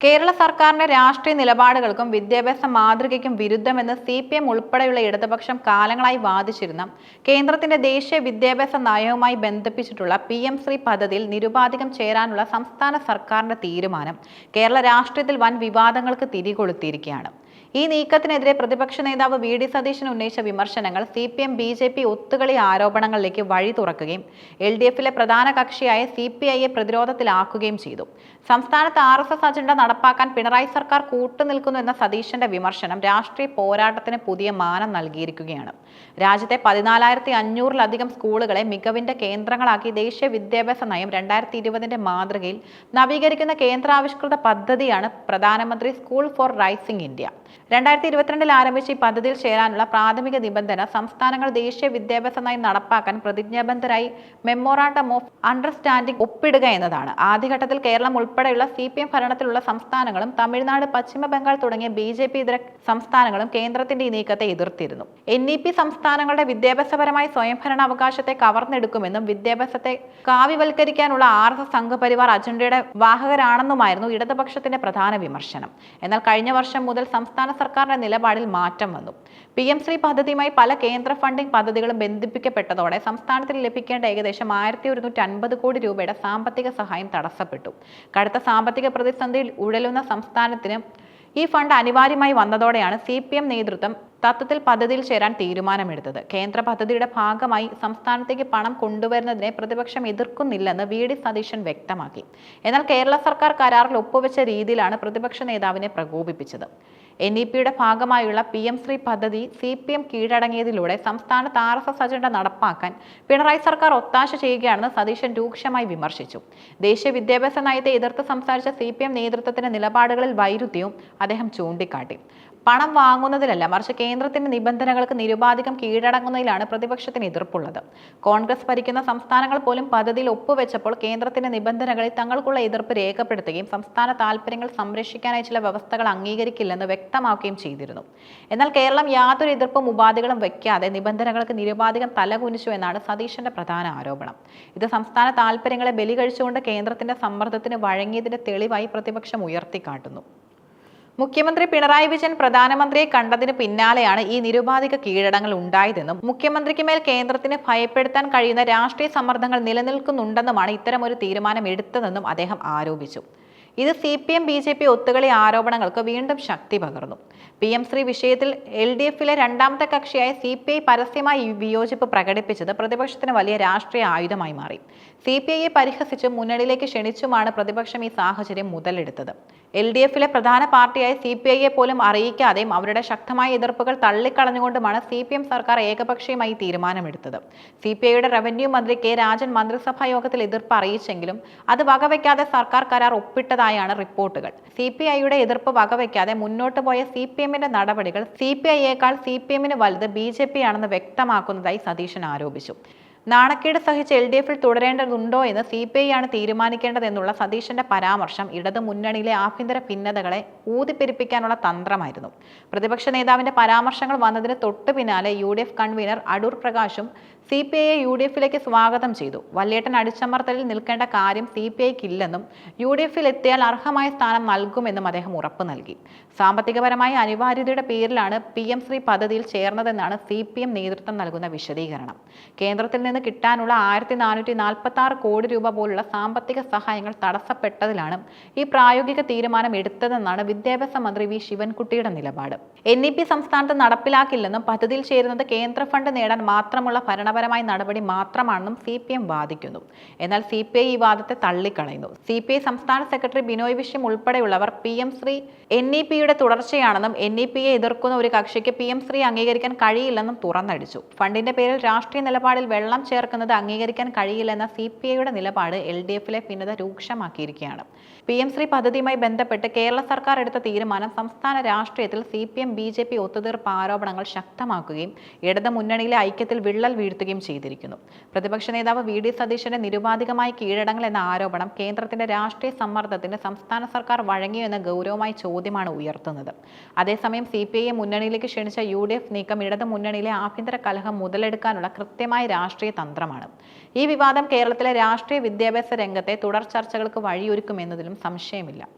കേരള സർക്കാരിന്റെ രാഷ്ട്രീയ നിലപാടുകൾക്കും വിദ്യാഭ്യാസ മാതൃകയ്ക്കും വിരുദ്ധമെന്ന് സി പി എം ഉൾപ്പെടെയുള്ള ഇടതുപക്ഷം കാലങ്ങളായി വാദിച്ചിരുന്ന കേന്ദ്രത്തിന്റെ ദേശീയ വിദ്യാഭ്യാസ നയവുമായി ബന്ധിപ്പിച്ചിട്ടുള്ള പി എം ശ്രീ പദ്ധതിയിൽ നിരുപാധികം ചേരാനുള്ള സംസ്ഥാന സർക്കാരിന്റെ തീരുമാനം കേരള രാഷ്ട്രീയത്തിൽ വൻ വിവാദങ്ങൾക്ക് തിരികൊളുത്തിയിരിക്കുകയാണ്. ഈ നീക്കത്തിനെതിരെ പ്രതിപക്ഷ നേതാവ് വി. ഡി. സതീശൻ ഉന്നയിച്ച വിമർശനങ്ങൾ C P M B J P ഒത്തുകളി ആരോപണങ്ങളിലേക്ക് വഴി തുറക്കുകയും എൽ ഡി എഫിലെ പ്രധാന കക്ഷിയായ സി പി ഐയെ പ്രതിരോധത്തിലാക്കുകയും ചെയ്തു. സംസ്ഥാനത്ത് ആർ എസ് എസ് അജണ്ട നടപ്പാക്കാൻ പിണറായി സർക്കാർ കൂട്ടുനിൽക്കുന്നു എന്ന സതീശന്റെ വിമർശനം രാഷ്ട്രീയ പോരാട്ടത്തിന് പുതിയ മാനം നൽകിയിരിക്കുകയാണ്. രാജ്യത്തെ പതിനാലായിരത്തി അഞ്ഞൂറിലധികം സ്കൂളുകളെ മികവിന്റെ കേന്ദ്രങ്ങളാക്കി ദേശീയ വിദ്യാഭ്യാസ നയം രണ്ടായിരത്തി ഇരുപതിന്റെ മാതൃകയിൽ നവീകരിക്കുന്ന കേന്ദ്രാവിഷ്കൃത പദ്ധതിയാണ് പ്രധാനമന്ത്രി സ്കൂൾ ഫോർ റൈസിംഗ് ഇന്ത്യ. രണ്ടായിരത്തി ഇരുപത്തിരണ്ടിൽ ആരംഭിച്ച ഈ പദ്ധതിയിൽ ചേരാനുള്ള പ്രാഥമിക നിബന്ധന സംസ്ഥാനങ്ങൾ ദേശീയ വിദ്യാഭ്യാസ നയം നടപ്പാക്കാൻ പ്രതിജ്ഞാബദ്ധരായി മെമ്മോറാണ്ടം ഓഫ് അണ്ടർസ്റ്റാൻഡിംഗ് ഒപ്പിടുക എന്നതാണ്. ആദ്യഘട്ടത്തിൽ കേരളം ഉൾപ്പെടെയുള്ള സി പി എം ഭരണത്തിലുള്ള സംസ്ഥാനങ്ങളും തമിഴ്നാട് പശ്ചിമ ബംഗാൾ തുടങ്ങിയ ബി ജെ പി ഇതര സംസ്ഥാനങ്ങളും കേന്ദ്രത്തിന്റെ ഈ നീക്കത്തെ എതിർത്തിരുന്നു. എൻ ഇ പി സംസ്ഥാനങ്ങളുടെ വിദ്യാഭ്യാസപരമായ സ്വയംഭരണ അവകാശത്തെ കവർന്നെടുക്കുമെന്നും വിദ്യാഭ്യാസത്തെ കാവ്യവൽക്കരിക്കാനുള്ള ആർ എസ് എസ് സംഘപരിവാർ അജണ്ടയുടെ വാഹകരാണെന്നുമായിരുന്നു ഇടതുപക്ഷത്തിന്റെ പ്രധാന വിമർശനം. എന്നാൽ കഴിഞ്ഞ വർഷം മുതൽ സംസ്ഥാന സർക്കാരിന്റെ നിലപാടിൽ മാറ്റം വന്നു. പി എം ശ്രീ പദ്ധതിയുമായി പല കേന്ദ്ര ഫണ്ടിംഗ് പദ്ധതികളും ബന്ധിപ്പിക്കപ്പെട്ടതോടെ സംസ്ഥാനത്തിന് ലഭിക്കേണ്ട ഏകദേശം ആയിരത്തി ഒരുന്നൂറ്റി അൻപത് കോടി രൂപയുടെ സാമ്പത്തിക സഹായം തടസ്സപ്പെട്ടു. കടുത്ത സാമ്പത്തിക പ്രതിസന്ധിയിൽ ഉഴലുന്ന സംസ്ഥാനത്തിന് ഈ ഫണ്ട് അനിവാര്യമായി വന്നതോടെയാണ് സി പി എം നേതൃത്വം തത്വത്തിൽ പദ്ധതിയിൽ ചേരാൻ തീരുമാനമെടുത്തത്. കേന്ദ്ര പദ്ധതിയുടെ ഭാഗമായി സംസ്ഥാനത്തേക്ക് പണം കൊണ്ടുവരുന്നതിനെ പ്രതിപക്ഷം എതിർക്കുന്നില്ലെന്ന് വി ഡി സതീശൻ വ്യക്തമാക്കി. എന്നാൽ കേരള സർക്കാർ കരാറിൽ ഒപ്പുവെച്ച രീതിയിലാണ് പ്രതിപക്ഷ നേതാവിനെ പ്രകോപിപ്പിച്ചത്. എൻ ഇ പിയുടെ ഭാഗമായുള്ള പി എം ശ്രീ പദ്ധതി സി പി എം കീഴടങ്ങിയതിലൂടെ സംസ്ഥാനത്ത് ആർ എസ് എസ് അജണ്ട നടപ്പാക്കാൻ പിണറായി സർക്കാർ ഒത്താശ ചെയ്യുകയാണെന്ന് സതീശൻ രൂക്ഷമായി വിമർശിച്ചു. ദേശീയ വിദ്യാഭ്യാസ നയത്തെ എതിർത്ത് സംസാരിച്ച സി പി എം നേതൃത്വത്തിന്റെ നിലപാടുകളിൽ വൈരുദ്ധ്യവും അദ്ദേഹം ചൂണ്ടിക്കാട്ടി. പണം വാങ്ങുന്നതിലല്ല മറിച്ച് കേന്ദ്രത്തിന്റെ നിബന്ധനകൾക്ക് നിരുപാധികം കീഴടങ്ങുന്നതിലാണ് പ്രതിപക്ഷത്തിന് എതിർപ്പുള്ളത്. കോൺഗ്രസ് ഭരിക്കുന്ന സംസ്ഥാനങ്ങൾ പോലും പദ്ധതിയിൽ ഒപ്പുവെച്ചപ്പോൾ കേന്ദ്രത്തിന്റെ നിബന്ധനകളിൽ തങ്ങൾക്കുള്ള എതിർപ്പ് രേഖപ്പെടുത്തുകയും സംസ്ഥാന താൽപ്പര്യങ്ങൾ സംരക്ഷിക്കാനായി ചില വ്യവസ്ഥകൾ അംഗീകരിക്കില്ലെന്ന് വ്യക്തമാക്കുകയും ചെയ്തിരുന്നു. എന്നാൽ കേരളം യാതൊരു എതിർപ്പും ഉപാധികളും വയ്ക്കാതെ നിബന്ധനകൾക്ക് നിരുപാധികം തലകുനിച്ചു എന്നാണ് സതീശന്റെ പ്രധാന ആരോപണം. ഇത് സംസ്ഥാന താൽപ്പര്യങ്ങളെ ബലി കഴിച്ചുകൊണ്ട് കേന്ദ്രത്തിന്റെ സമ്മർദ്ദത്തിന് വഴങ്ങിയതിന്റെ തെളിവായി പ്രതിപക്ഷം ഉയർത്തിക്കാട്ടുന്നു. മുഖ്യമന്ത്രി പിണറായി വിജയൻ പ്രധാനമന്ത്രിയെ കണ്ടതിന് പിന്നാലെയാണ് ഈ നിരുപാധിക കീഴടങ്ങൾ ഉണ്ടായതെന്നും മുഖ്യമന്ത്രിക്ക് മേൽ കേന്ദ്രത്തിന് ഭയപ്പെടുത്താൻ കഴിയുന്ന രാഷ്ട്രീയ സമ്മർദ്ദങ്ങൾ നിലനിൽക്കുന്നുണ്ടെന്നുമാണ് ഇത്തരമൊരു തീരുമാനം എടുത്തതെന്നും അദ്ദേഹം ആരോപിച്ചു. ഇത് C P M B J P ഒത്തുകളി ആരോപണങ്ങൾക്ക് വീണ്ടും ശക്തി പകർന്നു. പി എം ശ്രീ വിഷയത്തിൽ എൽ ഡി എഫിലെ രണ്ടാമത്തെ കക്ഷിയായ സി പി ഐ പരസ്യമായി വിയോജിപ്പ് പ്രകടിപ്പിച്ചത് പ്രതിപക്ഷത്തിന് വലിയ രാഷ്ട്രീയ ആയുധമായി മാറി. സി പി ഐയെ പരിഹസിച്ചും മുന്നണിയിലേക്ക് ക്ഷണിച്ചുമാണ് പ്രതിപക്ഷം ഈ സാഹചര്യം മുതലെടുത്തത്. എൽ ഡി എഫിലെ പ്രധാന പാർട്ടിയായ സി പി ഐയെ പോലും അറിയിക്കാതെയും അവരുടെ ശക്തമായ എതിർപ്പുകൾ തള്ളിക്കളഞ്ഞുകൊണ്ടുമാണ് സി പി എം സർക്കാർ ഏകപക്ഷീയമായി തീരുമാനമെടുത്തത്. സി പി ഐയുടെ റവന്യൂ മന്ത്രി കെ രാജൻ മന്ത്രിസഭാ യോഗത്തിൽ എതിർപ്പ് അറിയിച്ചെങ്കിലും അത് വകവയ്ക്കാതെ സർക്കാർ കരാർ ഒപ്പിട്ടതായാണ് റിപ്പോർട്ടുകൾ. സി പി ഐയുടെ എതിർപ്പ് വകവയ്ക്കാതെ മുന്നോട്ട് പോയ സി പി എമ്മിന്റെ നടപടികൾ സി പി ഐയേക്കാൾ സി പി എമ്മിന് വലുത് ബി ജെ പി ആണെന്ന് വ്യക്തമാക്കുന്നതായി സതീശൻ ആരോപിച്ചു. നാണക്കേട് സഹിച്ച് എൽ ഡി എഫിൽ തുടരേണ്ടതുണ്ടോ എന്ന് സി പി ഐ ആണ് തീരുമാനിക്കേണ്ടതെന്നുള്ള സതീശന്റെ പരാമർശം ഇടത് മുന്നണിയിലെ ആഭ്യന്തര ഭിന്നതകളെ ഊതിപ്പെരിപ്പിക്കാനുള്ള തന്ത്രമായിരുന്നു. പ്രതിപക്ഷ നേതാവിന്റെ പരാമർശങ്ങൾ വന്നതിന് തൊട്ടു പിന്നാലെ U D F convener Adoor പ്രകാശും C P ഐയെ യു ഡി എഫിലേക്ക് സ്വാഗതം ചെയ്തു. വല്യേട്ടൻ അടിച്ചമർത്തലിൽ നിൽക്കേണ്ട കാര്യം സി പി ഐക്ക് ഇല്ലെന്നും യു ഡി എഫിൽ എത്തിയാൽ അർഹമായ സ്ഥാനം നൽകുമെന്നും അദ്ദേഹം ഉറപ്പു നൽകി. സാമ്പത്തികപരമായ അനിവാര്യതയുടെ പേരിലാണ് പി എം ശ്രീ പദ്ധതിയിൽ ചേർന്നതെന്നാണ് സി പി എം നേതൃത്വം നൽകുന്ന വിശദീകരണം. കേന്ദ്രത്തിൽ നിന്ന് കിട്ടാനുള്ള ആയിരത്തി നാനൂറ്റി നാൽപ്പത്തി ആറ് കോടി രൂപ പോലുള്ള സാമ്പത്തിക സഹായങ്ങൾ തടസ്സപ്പെട്ടതിലാണ് ഈ പ്രായോഗിക തീരുമാനം എടുത്തതെന്നാണ് വിദ്യാഭ്യാസ മന്ത്രി വി ശിവൻകുട്ടിയുടെ നിലപാട്. എൻ ഇ പി സംസ്ഥാനത്ത് നടപ്പിലാക്കില്ലെന്നും പദ്ധതിയിൽ ചേരുന്നത് കേന്ദ്ര ഫണ്ട് നേടാൻ മാത്രമുള്ള ഭരണപരമായ നടപടി മാത്രമാണെന്നും സി പി എം വാദിക്കുന്നു. എന്നാൽ സി പി ഐ ഈ വാദത്തെ തള്ളിക്കളയുന്നു. സി പി ഐ സംസ്ഥാന സെക്രട്ടറി ബിനോയ് വിശ്വം ഉൾപ്പെടെയുള്ളവർ P M Shri N E പിയുടെ തുടർച്ചയാണെന്നും എൻ ഇ പിയെ എതിർക്കുന്ന ഒരു കക്ഷിക്ക് പി എം ശ്രീ അംഗീകരിക്കാൻ കഴിയില്ലെന്നും തുറന്നടിച്ചു. ഫണ്ടിന്റെ പേരിൽ രാഷ്ട്രീയ നിലപാടിൽ വെള്ളം ചേർക്കുന്നത് അംഗീകരിക്കാൻ കഴിയില്ലെന്ന സി പി ഐയുടെ നിലപാട് എൽ ഡി എഫിലെ ഭിന്നത രൂക്ഷമാക്കിയിരിക്കുകയാണ്. പി എം ശ്രീ പദ്ധതിയുമായി ബന്ധപ്പെട്ട് കേരള സർക്കാർ എടുത്ത തീരുമാനം സംസ്ഥാന രാഷ്ട്രീയത്തിൽ C P M B J P ഒത്തുതീർപ്പ് ആരോപണങ്ങൾ ശക്തമാക്കുകയും ഇടത് മുന്നണിയിലെ ഐക്യത്തിൽ വിള്ളൽ വീഴ്ത്തുകയും ചെയ്തിരിക്കുന്നു. പ്രതിപക്ഷ നേതാവ് വി. ഡി. സതീശന്റെ നിരുപാധികമായി കീഴടങ്ങൽ എന്ന ആരോപണം കേന്ദ്രത്തിന്റെ രാഷ്ട്രീയ സമ്മർദ്ദത്തിന് സംസ്ഥാന സർക്കാർ വഴങ്ങിയോ എന്ന ഗൗരവമായ ചോദ്യമാണ് ഉയർത്തുന്നത്. അതേസമയം സി പി ഐയെ മുന്നണിയിലേക്ക് ക്ഷണിച്ച യു ഡി എഫ് നീക്കം ഇടതു മുന്നണിയിലെ ആഭ്യന്തര കലഹം മുതലെടുക്കാനുള്ള കൃത്യമായ രാഷ്ട്രീയ തന്ത്രമാണ്. ഈ വിവാദം കേരളത്തിലെ രാഷ്ട്രീയ വിദ്യാഭ്യാസ രംഗത്തെ തുടർ ചർച്ചകൾക്ക് വഴിയൊരുക്കുമെന്നതിലും സംശയമില്ല.